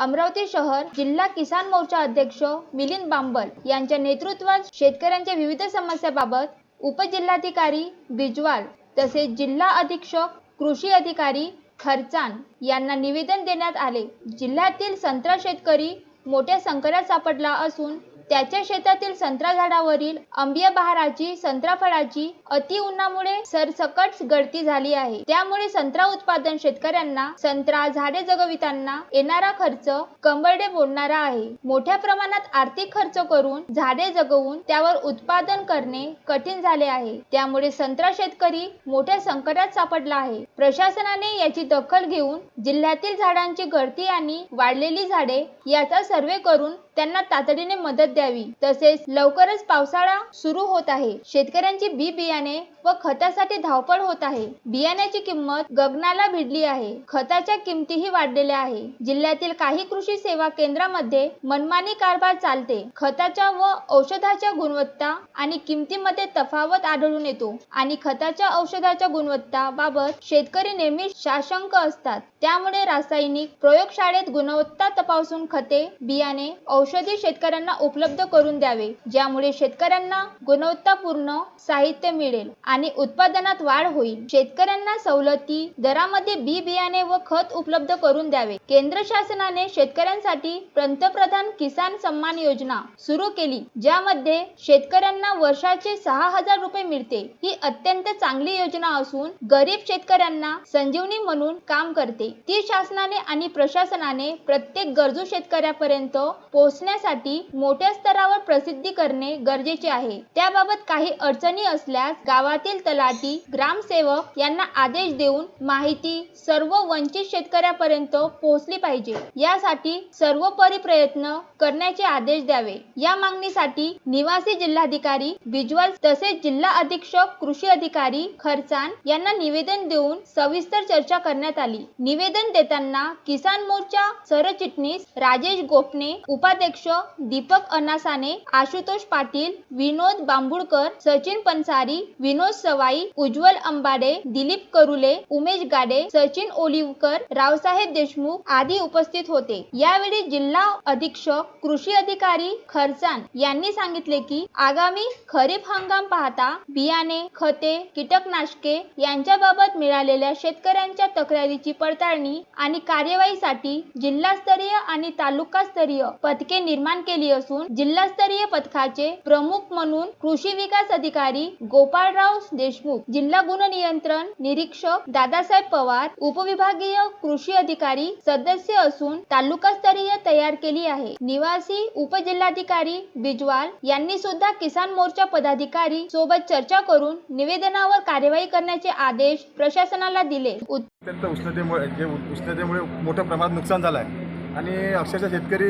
अमरावती शहर जिल्हा किसान मोर्चा अध्यक्ष मिलिंद बांबल यांच्या नेतृत्वात शेतकऱ्यांच्या विविध समस्याबाबत उपजिल्हाधिकारी बिजवाल तसेच जिल्हा अधीक्षक कृषी अधिकारी खरचान यांना निवेदन देण्यात आले. जिल्ह्यातील संत्रा शेतकरी मोठ्या संकटात सापडला असून त्याच्या शेतातील संत्रा झाडावरील आंबिया बहाराची संत्रा फळाची अति उन्हामुळे सरसकट गळती झाली आहे. त्यामुळे संत्रा उत्पादन शेतकऱ्यांना संत्रा झाडे जगविताना येणारा खर्च कंबरडे बोलणारा आहे. मोठ्या प्रमाणात आर्थिक खर्च करून झाडे जगवून त्यावर उत्पादन करणे कठीण झाले आहे. त्यामुळे संत्रा शेतकरी मोठ्या संकटात सापडला आहे. प्रशासनाने याची दखल घेऊन जिल्ह्यातील झाडांची गळती आणि वाढलेली झाडे याचा सर्वे करून त्यांना तातडीने मदत द्यावी. तसेच लवकरच पावसाळा सुरू होत आहे. शेतकऱ्यांची बी बियाणे व खतासाठी धावपळ होत आहे. बियाण्याची किंमत गगनाला भिडली आहे. खताच्या किमतीही वाढलेल्या आहे. जिल्ह्यातील काही कृषी सेवा केंद्रामध्ये मनमानी कारभार चालते. खताच्या व औषधाच्या गुणवत्ता आणि किमतीमध्ये तफावत आढळून येतो. आणि खताच्या औषधाच्या गुणवत्ता बाबत शेतकरी नेहमी साशंक असतात. त्यामुळे रासायनिक प्रयोगशाळेत गुणवत्ता तपासून खते बियाणे औषधी शेतकऱ्यांना उपलब्ध करून द्यावे ज्यामुळे शेतकऱ्यांना गुणवत्तापूर्ण साहित्य मिळेल आणि उत्पादनात वाढ होईल. शेतकऱ्यांना सवलती दरामध्ये बी बियाणे व खत उपलब्ध करून द्यावे. केंद्र शासनाने शेतकऱ्यांसाठी पंतप्रधान किसान सन्मान योजना सुरू केली ज्यामध्ये शेतकऱ्यांना वर्षाचे सहा हजार रुपये मिळते. ही अत्यंत चांगली योजना असून गरीब शेतकऱ्यांना संजीवनी म्हणून काम करते. ती शासनाने आणि प्रशासनाने प्रत्येक गरजू शेतकऱ्यापर्यंत पोहोचण्यासाठी मोठ्या स्तरावर प्रसिद्धी करणे गरजेचे आहे. त्याबाबत काही अडचणी असल्यास गावातील तलाठी ग्रामसेवक यांना आदेश देऊन माहिती सर्व वंचित शेतकऱ्यापर्यंत पोहोचली पाहिजे. यासाठी सर्वोपरी प्रयत्न करण्याचे आदेश द्यावे. या मागणीसाठी निवासी जिल्हाधिकारी बिजवाल तसेच जिल्हा अधीक्षक कृषी अधिकारी खरचान यांना निवेदन देऊन सविस्तर चर्चा करण्यात आली. निवेदन देताना किसान मोर्चा सरचिटणीस राजेश गोपने उपाध्यक्ष दीपक अनासाने आशुतोष पाटील विनोद बांबुडकर सचिन पंसारी विनोद सवाई उज्ज्वल अंबाडे दिलीप करुले उमेश गाडे सचिन ओलिवकर रावसाहेब देशमुख आदी उपस्थित होते. यावेळी जिल्हा अधीक्षक कृषी अधिकारी खरसान यांनी सांगितले की आगामी खरीप हंगाम पाहता बियाणे खते कीटकनाशके यांच्याबाबत मिळालेल्या शेतकऱ्यांच्या तक्रारीची पडताळणी आणि कार्यवाहीसाठी जिल्हास्तरीय आणि तालुकास्तरीय पथके निर्माण केली असून जिल्हास्तरीय पथकाचे प्रमुख म्हणून कृषी विकास अधिकारी गोपाळराव देशमुख जिल्हा गुण नियंत्रण निरीक्षक दादासाहेब पवार उपविभागीय कृषी अधिकारी सदस्य असून तालुकास्तरीय तयार केली आहे. निवासी उपजिल्हाधिकारी बिजवाल यांनी सुद्धा किसान मोर्चा पदाधिकारी सोबत चर्चा करून निवेदनावर कार्यवाही करण्याचे आदेश प्रशासनाला दिले. अत्यंत उष्णतेमुळे जे उष्णतेमुळे मोठ्या प्रमाणात नुकसान झालं आहे. आणि अक्षरशः शेतकरी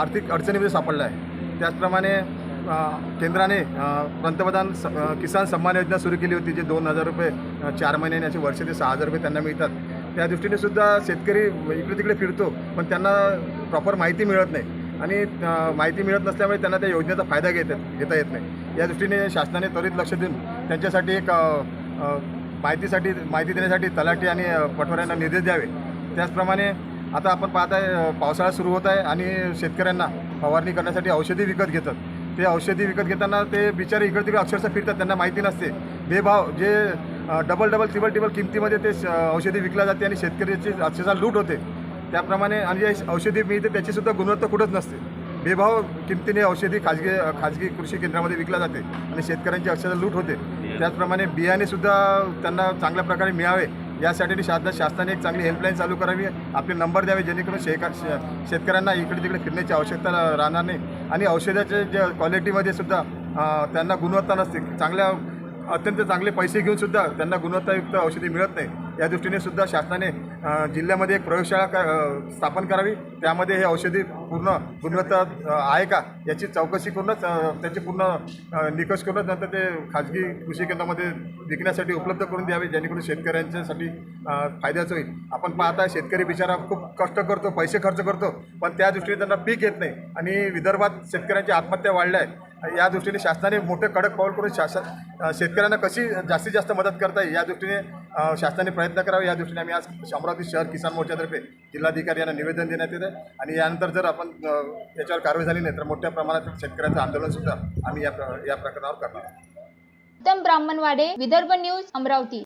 आर्थिक अडचणीमध्ये सापडला आहे. त्याचप्रमाणे केंद्राने पंतप्रधान स किसान सन्मान योजना सुरू केली होती जे दोन हजार रुपये चार महिन्याने असे वर्ष ते सहा हजार रुपये त्यांना मिळतात. त्या दृष्टीने सुद्धा शेतकरी इकडे तिकडे फिरतो पण त्यांना प्रॉपर माहिती मिळत नाही. आणि माहिती मिळत नसल्यामुळे त्यांना त्या योजनेचा फायदा घेत घेता येत नाही. या दृष्टीने शासनाने त्वरित लक्ष देऊन त्यांच्यासाठी एक माहितीसाठी माहिती देण्यासाठी तलाठी आणि अ, पटवाऱ्यांना निर्देश द्यावे. त्याचप्रमाणे आता आपण पाहत आहे पावसाळा सुरू होत आहे आणि शेतकऱ्यांना फवारणी करण्यासाठी औषधी विकत घेतात. ते औषधी विकत घेताना ते बिचारे इकडे तिकडे अक्षरशः फिरतात त्यांना माहिती नसते. बेभाव जे डबल डबल टिबल टिबल किमतीमध्ये ते औषधी विकल्या जाते आणि शेतकऱ्याची अक्षरशः लूट होते. त्याप्रमाणे आणि जे औषधी मिळते त्याचीसुद्धा गुणवत्ता कुठंच नसते. बेभाव किमतीने औषधी खाजगी खाजगी कृषी केंद्रामध्ये विकल्या जाते आणि शेतकऱ्यांची अक्षरशः लूट होते. त्याचप्रमाणे बियाणेसुद्धा त्यांना चांगल्या प्रकारे मिळावे यासाठी शासना शासनाने एक चांगली हेल्पलाईन चालू करावी आपले नंबर द्यावे जेणेकरून शेका शेतकऱ्यांना इकडे तिकडे फिरण्याची आवश्यकता राहणार नाही. आणि औषधाचे जे क्वालिटीमध्ये सुद्धा त्यांना गुणवत्ता नसते. चांगल्या अत्यंत चांगले पैसे घेऊन सुद्धा त्यांना गुणवत्तायुक्त औषधी मिळत नाही. या दृष्टीने सुद्धा शासनाने जिल्ह्यामध्ये एक प्रयोगशाळा क स्थापन करावी. त्यामध्ये हे औषधी पूर्ण गुणवत्ता आहे का याची चौकशी करूनच त्याची पूर्ण निकष करूनच नंतर ते खाजगी कृषी केंद्रामध्ये विकण्यासाठी उपलब्ध करून द्यावे जेणेकरून शेतकऱ्यांच्यासाठी फायद्याचं होईल. आपण पाहता शेतकरी बिचारा खूप कष्ट करतो पैसे खर्च करतो पण त्या दृष्टीने त्यांना पीक येत नाही. आणि विदर्भात शेतकऱ्यांच्या आत्महत्या वाढल्या आहेत या दृष्टीने शासनाने मोठे कडक पाऊल करून शासन शेतकऱ्यांना कशी जास्तीत जास्त मदत करता येईल या दृष्टीने शासनाने प्रयत्न करावे या दृष्टीने आम्ही आज अमरावती शहर किसान मोर्चातर्फे जिल्हाधिकारी यांना निवेदन देण्यात येतं आणि यानंतर जर आपण याच्यावर कारवाई झाली नाही तर मोठ्या प्रमाणात शेतकऱ्यांचं आंदोलनसुद्धा आम्ही या प्र या प्रकरणावर करणार आहोत. उत्तम ब्राह्मणवाडे विदर्भ न्यूज अमरावती.